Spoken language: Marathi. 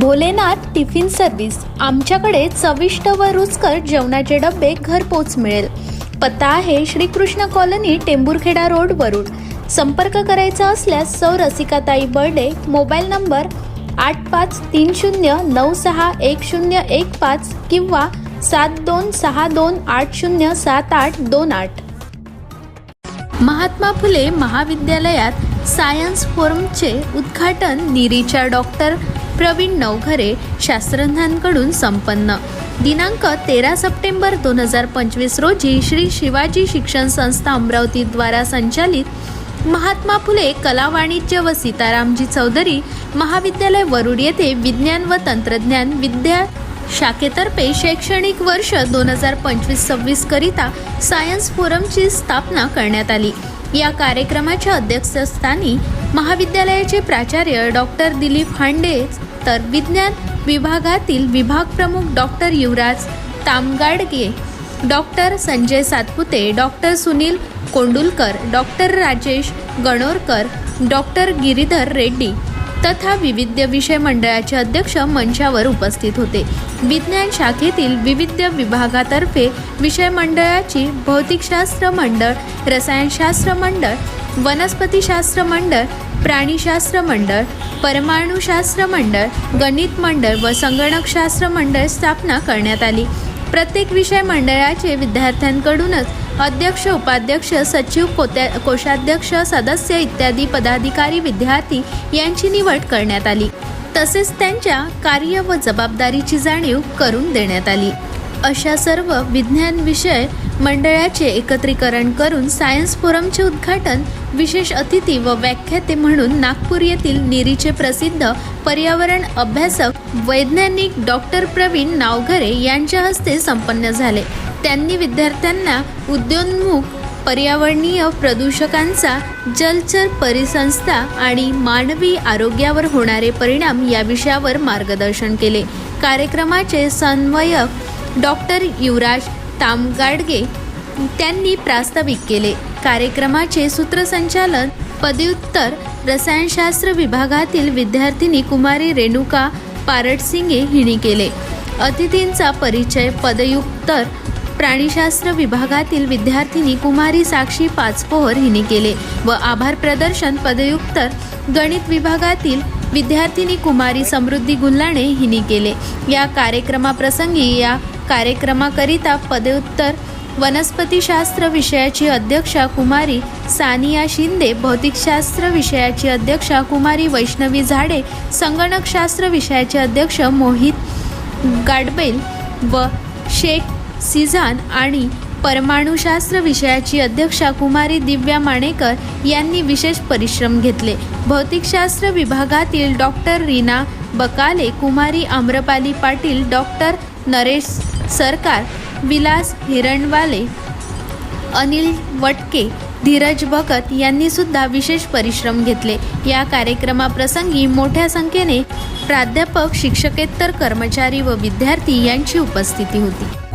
भोलेनाथ टिफिन सर्व्हिस आमच्याकडे चविष्ट व रुचकर जेवणाचे डबे घरपोच मिळेल. पत्ता आहे श्रीकृष्ण कॉलनी टेंबूरखेडा रोड वरुड. संपर्क करायचा असल्यास सौ रसिकाताई बर्डे मोबाईल नंबर आठ पाच तीन शून्य नऊ सहा एक शून्य एक पाच किंवा सात दोन सहा दोन आठ शून्य सात आठ दोन आठ. महात्मा फुले महाविद्यालयात सायन्स फोरमचे उद्घाटन निरीच्या डॉक्टर प्रवीण नवघरे शास्त्रज्ञांकडून संपन्न. दिनांक तेरा सप्टेंबर दोन हजार पंचवीस रोजी श्री शिवाजी शिक्षण संस्था अमरावतीद्वारा संचालित महात्मा फुले कला वाणिज्य व सीतारामजी चौधरी महाविद्यालय वरुड येथे विज्ञान व तंत्रज्ञान विद्या शाखेतर्फे शैक्षणिक वर्ष दोन हजार पंचवीस सव्वीस करिता सायन्स फोरमची स्थापना करण्यात आली. या कार्यक्रमाच्या अध्यक्षस्थानी महाविद्यालयाचे प्राचार्य डॉक्टर दिलीप हांडे तर विज्ञान विभागातील विभाग प्रमुख doctor Yuvraj Tamgadge doctor Sanjay Satpute doctor Sunil Kondulkar doctor Rajesh Ganorkar doctor Giridhar Reddy तथा विविध विषय मंडळाचे अध्यक्ष मंचावर उपस्थित होते. विज्ञान शाखेतील विविध विभागातर्फे विषय मंडळाची भौतिकशास्त्र मंडळ रसायनशास्त्र मंडळ वनस्पतीशास्त्र मंडळ प्राणीशास्त्र मंडळ परमाणुशास्त्र मंडळ गणित मंडळ व संगणकशास्त्र मंडळ स्थापना करण्यात आली. प्रत्येक विषय मंडळाचे विद्यार्थ्यांकडूनच अध्यक्ष उपाध्यक्ष सचिव कोत्या कोषाध्यक्ष सदस्य इत्यादी पदाधिकारी विद्यार्थी यांची निवड करण्यात आली. तसेच त्यांच्या कार्य व जबाबदारीची जाणीव करून देण्यात आली. अशा सर्व विज्ञान विषय मंडळाचे एकत्रीकरण करून सायन्स फोरमचे उद्घाटन विशेष अतिथी व व्याख्याते म्हणून नागपूर येथील निरीचे प्रसिद्ध पर्यावरण अभ्यासक वैज्ञानिक डॉक्टर प्रवीण नावघरे यांच्या हस्ते संपन्न झाले. त्यांनी विद्यार्थ्यांना उद्योन्मुख पर्यावरणीय प्रदूषकांचा जलचर परिसंस्था आणि मानवी आरोग्यावर होणारे परिणाम या विषयावर मार्गदर्शन केले. कार्यक्रमाचे समन्वयक डॉक्टर युवराज तामगाडगे त्यांनी प्रास्ताविक केले. कार्यक्रमाचे सूत्रसंचालन पदव्युत्तर रसायनशास्त्र विभागातील विद्यार्थिनी कुमारी रेणुका पारटसिंगे हिने केले. अतिथींचा परिचय पदयुत्तर प्राणीशास्त्र विभागातील विद्यार्थिनी कुमारी साक्षी पाचपोहर हिने केले व आभार प्रदर्शन पदयुत्तर गणित विभागातील विद्यार्थिनी कुमारी समृद्धी गुल्हाणे हिने केले. या कार्यक्रमाप्रसंगी या कार्यक्रमाकरिता पदव्युत्तर वनस्पतीशास्त्र विषयाची अध्यक्षा कुमारी सानिया शिंदे भौतिकशास्त्र विषयाची अध्यक्षा कुमारी वैष्णवी झाडे संगणकशास्त्र विषयाचे अध्यक्ष मोहित गाडबेल व शेख सिझान आणि परमाणुशास्त्र विषयाची अध्यक्षा कुमारी दिव्या माणेकर यांनी विशेष परिश्रम घेतले. भौतिकशास्त्र विभागातील डॉक्टर रीना बकाले कुमारी आम्रपाली पाटील डॉक्टर नरेश सरकार विलास हिरणवाले अनिल वटके धीरज भगत यांनी सुद्धा विशेष परिश्रम घेतले. या कार्यक्रमाप्रसंगी मोठ्या संख्येने प्राध्यापक शिक्षकेतर कर्मचारी व विद्यार्थी यांची उपस्थिती होती.